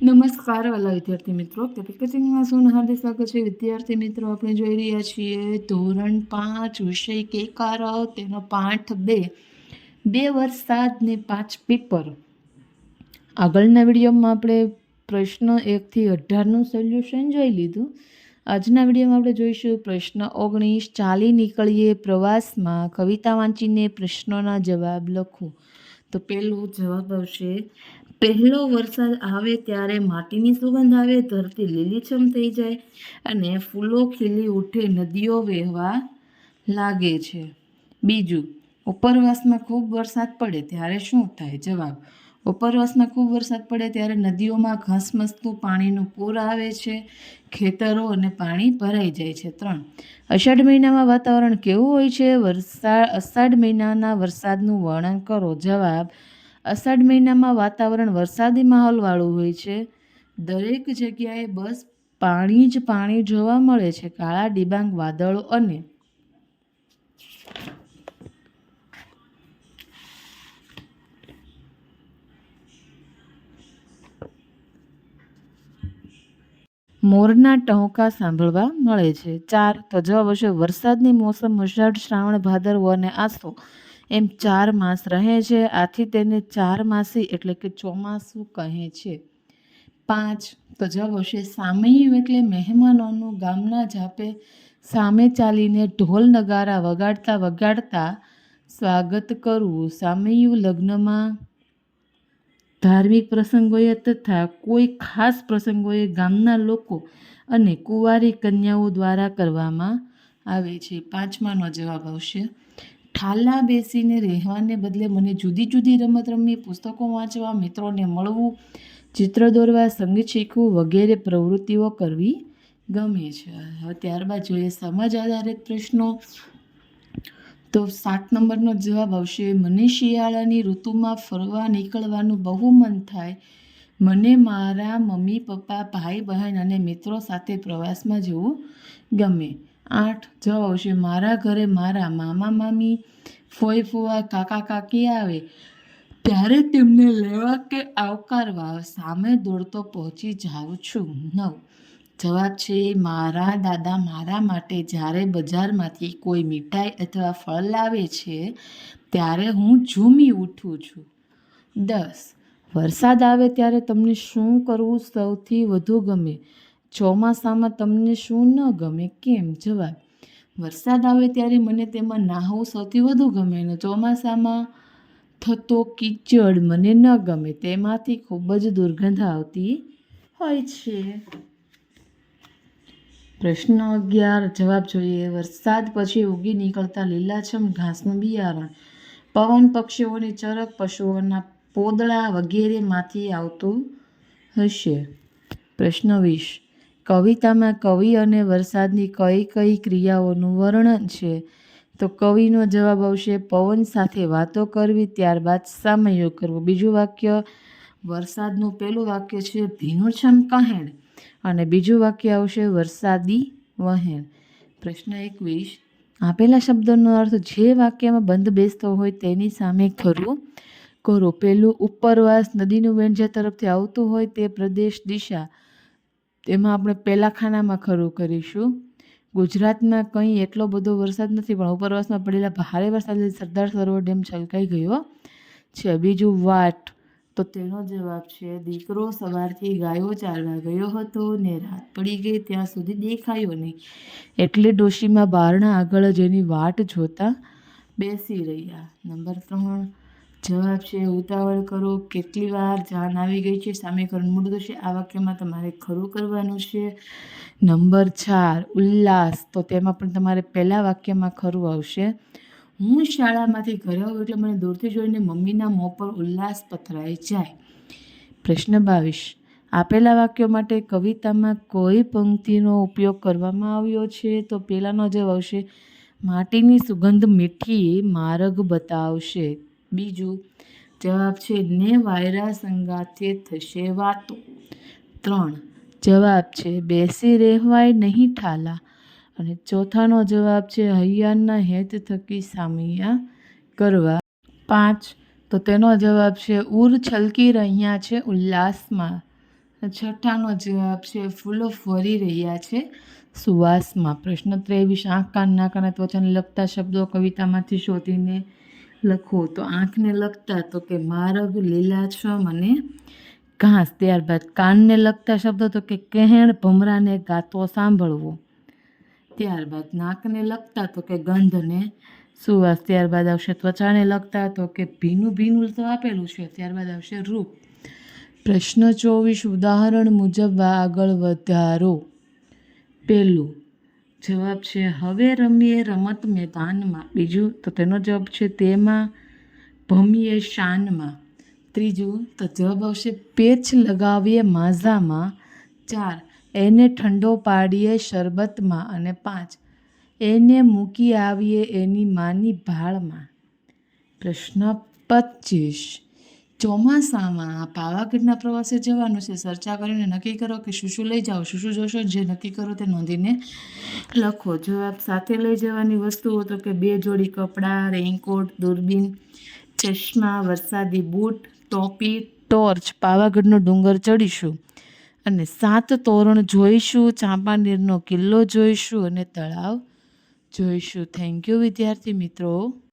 નમસ્કાર વાલા વિદ્યાર્થી મિત્રો. કેપિકચિંગમાં શું હાર્દિક સ્વાગત છે? વિદ્યાર્થી મિત્રો, આપણે જોઈ રહ્યા છીએ ધોરણ પાંચ વિષય કે કાર તેનો પાઠ બે. બે વરસાદને પાંચ પેપર આગળના વિડીયોમાં આપણે પ્રશ્ન એકથી અઢારનું સોલ્યુશન જોઈ લીધું. આજના વિડીયોમાં આપણે જોઈશું પ્રશ્ન ઓગણીસ ચાલી નીકળીએ પ્રવાસમાં. કવિતા વાંચીને પ્રશ્નોના જવાબ લખો. તો પહેલું જવાબ આવશે, પહેલો વરસાદ આવે ત્યારે માટીની સુગંધ આવે, ધરતી લીલીછમ થઈ જાય અને ફૂલો ખીલી ઉઠે, નદીઓ વહેવા લાગે છે. બીજું, ઉપરવાસમાં ખૂબ વરસાદ પડે ત્યારે શું થાય? જવાબ ઉપરવાસમાં ખૂબ વરસાદ પડે ત્યારે નદીઓમાં ઘસમસતું પાણીનું પૂર આવે છે, ખેતરો અને પાણી ભરાઈ જાય છે ત્રણ. અષાઢ મહિનામાં વાતાવરણ કેવું હોય છે? વરસાદ અષાઢ મહિનાના વરસાદનું વર્ણન કરો. જવાબ, અષાઢ મહિનામાં વાતાવરણ વરસાદી માહોલવાળું હોય છે. દરેક જગ્યાએ બસ પાણી જ પાણી જોવા મળે છે. કાળા ડિબાંગ વાદળો અને મોરના ટહુકા સાંભળવા મળે છે. ચાર, તો જવાબ હશે વરસાદની મોસમ અષાઢ શ્રાવણ ભાદરવો અને આસો એમ ચાર માસ રહે છે. આથી તેને ચાર માસી એટલે કે ચોમાસું કહે છે. પાંચ, તો જવાબ હશે સામૈયું એટલે મહેમાનોનું ગામના જાપે સામે ચાલીને ઢોલ નગારા વગાડતા વગાડતા સ્વાગત કરવું સામયું લગ્નમાં ધાર્મિક પ્રસંગોએ તથા કોઈ ખાસ પ્રસંગોએ ગામના લોકો અને કુંવારી કન્યાઓ દ્વારા કરવામાં આવે છે. પાંચમાનો જવાબ આવશે. ઠાલા બેસીને રહેવાને બદલે મને જુદી જુદી રમત રમવી, પુસ્તકો વાંચવા, મિત્રોને મળવું, ચિત્ર દોરવા, સંગીત શીખવું વગેરે પ્રવૃત્તિઓ કરવી ગમે છે. હવે ત્યારબાદ જોઈએ સમાજ આધારિત પ્રશ્નો. તો સાત નંબરનો જવાબ આવશે, મને શિયાળાની ઋતુમાં ફરવા નીકળવાનું બહુ મન થાય. મને મારા મમ્મી, પપ્પા, ભાઈ, બહેન અને મિત્રો સાથે પ્રવાસમાં જવું ગમે. આઠ જવાબ આવશે, મારા ઘરે મારા મામા, મામી, ફોઈ ફુવા, કાકા, કાકી આવે. ત્યારે તેમને લેવા કે આવકારવા સામે દોડતો પહોંચી જાઉં છું. નવ. જવાબ છે, મારા દાદા મારા માટે જ્યારે બજારમાંથી કોઈ મીઠાઈ અથવા ફળ લાવે છે, ત્યારે હું ઝૂમી ઉઠું છું. દસ. વરસાદ આવે ત્યારે તમને શું કરવું સૌથી વધુ ગમે? ચોમાસામાં તમને શું ન ગમે? કેમ? જવાબ. વરસાદ આવે ત્યારે મને તેમાં નાહવું સૌથી વધુ ગમે અને ચોમાસામાં થતો કીચડ મને ન ગમે. તેમાંથી ખૂબ જ દુર્ગંધ આવતી હોય છે. પ્રશ્ન અગિયાર, જવાબ જોઈએ. વરસાદ પછી ઉગી નીકળતા લીલાછમ ઘાસનું બિયારણ. પવન પક્ષીઓની ચરક પશુઓના પોદળા વગેરેમાંથી આવતું હશે. પ્રશ્ન વીસ. કવિતામાં કવિ અને વરસાદની કઈ કઈ ક્રિયાઓનું વર્ણન છે? તો કવિનો જવાબ આવશે, પવન સાથે વાતો કરવી, ત્યારબાદ સામયો કરવો. બીજું વાક્ય, વરસાદનું પહેલું વાક્ય છે ભીનુંછમ કહેણ. અને બીજું વાક્ય આવશે વરસાદી વહેણ. પ્રશ્ન એકવીસ. આપેલા શબ્દોનો અર્થ જે વાક્યમાં બંધ બેસતો હોય તેની સામે ખરું. કરો પેલું ઉપરવાસ નદીનું વેણ જે તરફથી આવતું હોય તે પ્રદેશ દિશા. તેમાં આપણે પહેલા ખાનામાં ખરું કરીશું. ગુજરાતમાં કંઈ એટલો બધો વરસાદ નથી, પણ ઉપરવાસમાં પડેલા ભારે વરસાદ સરદાર સરોવર ડેમ છલકાઈ ગયો છે. બીજું વાટ. તો તેનો જવાબ છે, દીકરો સવારથી ગાયો ચાલવા ગયો હતો ને રાત પડી ગઈ, ત્યાં સુધી દેખાયો નહીં. એટલે ડોશીમાં બારણા આગળ જ એની વાટ જોતા બેસી રહ્યા. નંબર ત્રણ. જવાબ છે, ઉતાવળ કરો, કેટલી વાર જાન આવી ગઈ છે, સામે કરણ મૂળ થશે, આ વાક્યમાં તમારે ખરું કરવાનું છે. નંબર ચાર. ઉલ્લાસ. તો તેમાં પણ તમારે પહેલાં વાક્યમાં ખરું આવશે. હું શાળામાંથી ઘરે આવું એટલે મને દૂરથી જોઈને મમ્મીના મોં પર ઉલ્લાસ પથરાઈ જાય. પ્રશ્ન બાવીસ. આપેલા વાક્યો માટે કવિતામાં કોઈ પંક્તિનો ઉપયોગ કરવામાં આવ્યો છે? તો પહેલાંનો જવાબ આવશે, માટીની સુગંધ મીઠી માર્ગ બતાવશે. બીજું, જવાબ છે, ને વાયરા સંગાથે થશે વાતો. ત્રણ, જવાબ છે, બેસી રહેવાય નહીં ઠાલા. અને ચોથાનો જવાબ છે હૈયાના હેત થકી સામિયા કરવા. પાંચ, તો તેનો જવાબ છે ઉર છલકી રહ્યા છે ઉલ્લાસમાં. છઠ્ઠાનો જવાબ છે ફૂલો ફરી રહ્યા છે સુવાસમાં. પ્રશ્ન ત્રેવીસ, આંખ, કાન, નાક અને ત્વચાને લગતા શબ્દો કવિતામાંથી શોધીને લખો. તો આંખને લગતા તો કે માર્ગ લીલાછમ અને ઘાસ. ત્યારબાદ કાનને લગતા શબ્દો તો કે કહેણ, ભમરાને ગાતો સાંભળવો. ત્યારબાદ નાકને લગતા તો કે ગંધ અને સુવાસ, ત્યારબાદ આવશે ત્વચાને લગતા તો કે ભીનું ભીનું તો આપેલું છે, ત્યારબાદ આવશે રૂપ. પ્રશ્ન ચોવીસ, ઉદાહરણ મુજબ આગળ વધારો. પહેલું, જવાબ છે, હવે રમીએ રમત મેદાનમાં. બીજું, તો તેનો જવાબ છે, તેમાં ભમીએ શાનમાં. ત્રીજું, તો જવાબ આવશે, પેચ લગાવીએ માઝામાં. ચાર એને ઠંડો પાડીએ શરબતમાં અને પાંચ. એને મૂકી આવીએ એની માની ભાળમાં. પ્રશ્ન પચીસ ચોમાસામાં પાવાગઢના પ્રવાસે જવાનું છે. ચર્ચા કરીને નક્કી કરો કે શું શું લઈ જાઓ. શું શું જોશો જે નક્કી કરો તે નોંધીને લખો. જવાબ સાથે લઈ જવાની વસ્તુઓ તો કે બે જોડી કપડાં, રેઇનકોટ, દૂરબીન, ચશ્મા, વરસાદી બૂટ, ટોપી, ટોર્ચ. પાવાગઢનો ડુંગર ચડીશું. અને સાત તોરણ જોઈશું ચાંપાનેરનો કિલ્લો જોઈશું અને તળાવ જોઈશું. થેન્ક યુ વિદ્યાર્થી મિત્રો.